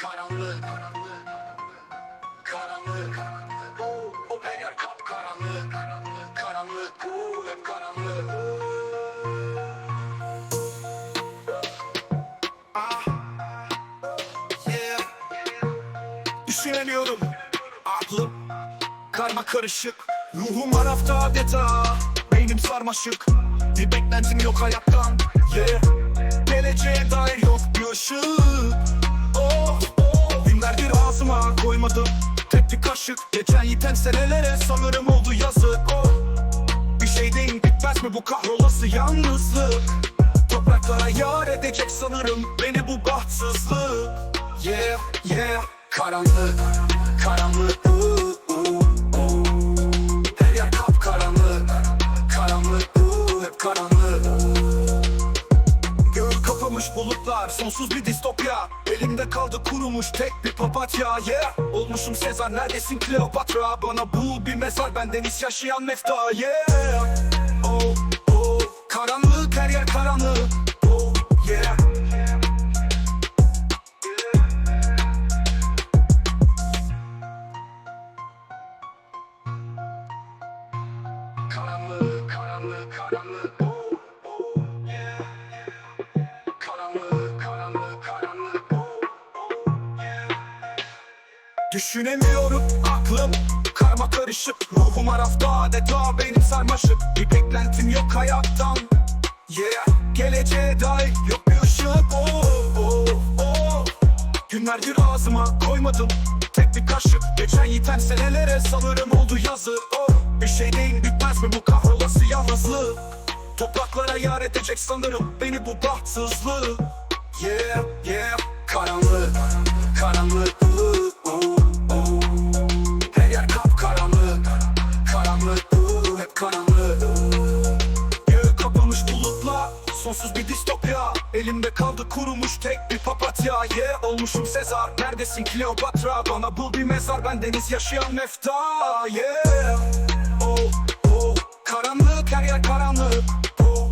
Karanlık. Karanlık. O her yer kapkaranlık. Karanlık. Oo, Hep karanlık. Ah, Aklım karma karışık. Ruhum arafta adeta Beynim sarmaşık. Bir beklentim yok hayattan. Yeah. Geleceğe dair yok bir ışık Kaşık Geçen yiten senelere sanırım oldu yazık. Oh Bir şey değil bitmez mi bu kahrolası yalnızlık? Topraklara yar edecek sanırım Beni bu bahtsızlık. Yeah yeah Karanlık Karanlık ooh, ooh, ooh. Her yer kapkaranlık Karanlık ooh, Hep karanlık Sonsuz bir distopya. Elimde kaldı kurumuş tek bir papatya Yeah. Olmuşum Sezar neredesin Kleopatra? Bana bul bir mezar bendeniz yaşayan mefta Yeah. Oh oh Karanlık her yer karanlık. Oh yeah. Karanlık, karanlık, karanlık. Düşünemiyorum aklım karma karışık. Ruhum arafta adeta benim sarmaşık. Bir beklentim yok hayattan. Yeah Geleceğe dair yok bir ışık oh, oh, oh. Günlerdir ağzıma koymadım Tek bir kaşık. Geçen yiten senelere sanırım oldu yazı. Oh. Bir şey değil bitmez mi bu kahrolası yalnızlık Topraklara yar edecek sanırım beni bu bahtsızlık Yeah Karanlık ooh, hep karanlık. Göğü kapamış bulutla Sonsuz bir distopya. Elimde kaldı kurumuş tek bir papatya. Yeah olmuşum Sezar Neredesin Kleopatra? Bana bul bir mezar bendeniz yaşayan mefta Yeah. Oh oh Karanlık her yer karanlık. Oh